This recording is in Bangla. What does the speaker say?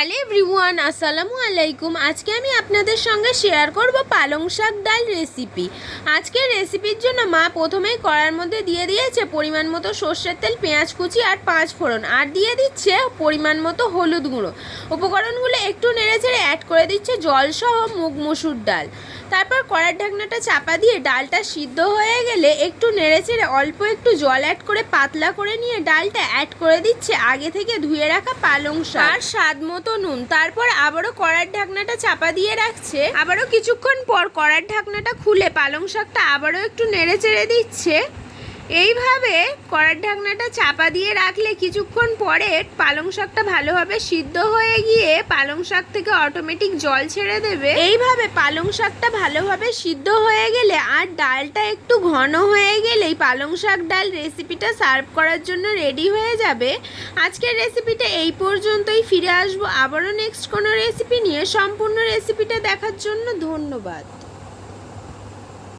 হ্যালো এভরিওয়ান, আসসালামু আলাইকুম। আজকে আমি আপনাদের সঙ্গে শেয়ার করব পালং শাক ডাল রেসিপি আজকের রেসিপির জন্য মা প্রথমেই কড়ার মধ্যে দিয়ে দিয়েছে পরিমাণ মতো সর্ষের তেল, পেঁয়াজ কুচি আর পাঁচ ফোড়ন। আর দিয়ে দিচ্ছে পরিমাণ মতো হলুদ গুঁড়ো। উপকরণগুলো একটু নেড়ে চেড়ে অ্যাড করে দিচ্ছে জলসহ মুগ মসুর ডাল। তারপর কড়ার ঢাকনাটা চাপা দিয়ে ডালটা সিদ্ধ হয়ে গেলে একটু নেড়ে চেড়ে অল্প একটু জল অ্যাড করে পাতলা করে নিয়ে ডালটা অ্যাড করে দিচ্ছে আগে থেকে ধুয়ে রাখা পালং শাক। আর স্বাদ মতো নুন। তারপর আবারও কড়ার ঢাকনাটা চাপা দিয়ে রাখছে। আবারও কিছুক্ষণ পর কড়ার ঢাকনাটা খুলে পালং শাকটা আবারও একটু নেড়ে চেড়ে দিচ্ছে। এইভাবে কড়ার ঢাকনাটা চাপা দিয়ে রাখলে কিছুক্ষণ পরে পালং শাকটা ভালোভাবে সিদ্ধ হয়ে গিয়ে পালং শাক থেকে অটোমেটিক জল ছেড়ে দেবে। এইভাবে পালং শাকটা ভালোভাবে সিদ্ধ হয়ে গেলে আর ডালটা একটু ঘন হয়ে গেলেই পালং শাক ডাল রেসিপিটা সার্ভ করার জন্য রেডি হয়ে যাবে। আজকের রেসিপিটা এই পর্যন্তই। ফিরে আসব আবারও নেক্সট কোনো রেসিপি নিয়ে। সম্পূর্ণ রেসিপিটা দেখার জন্য ধন্যবাদ।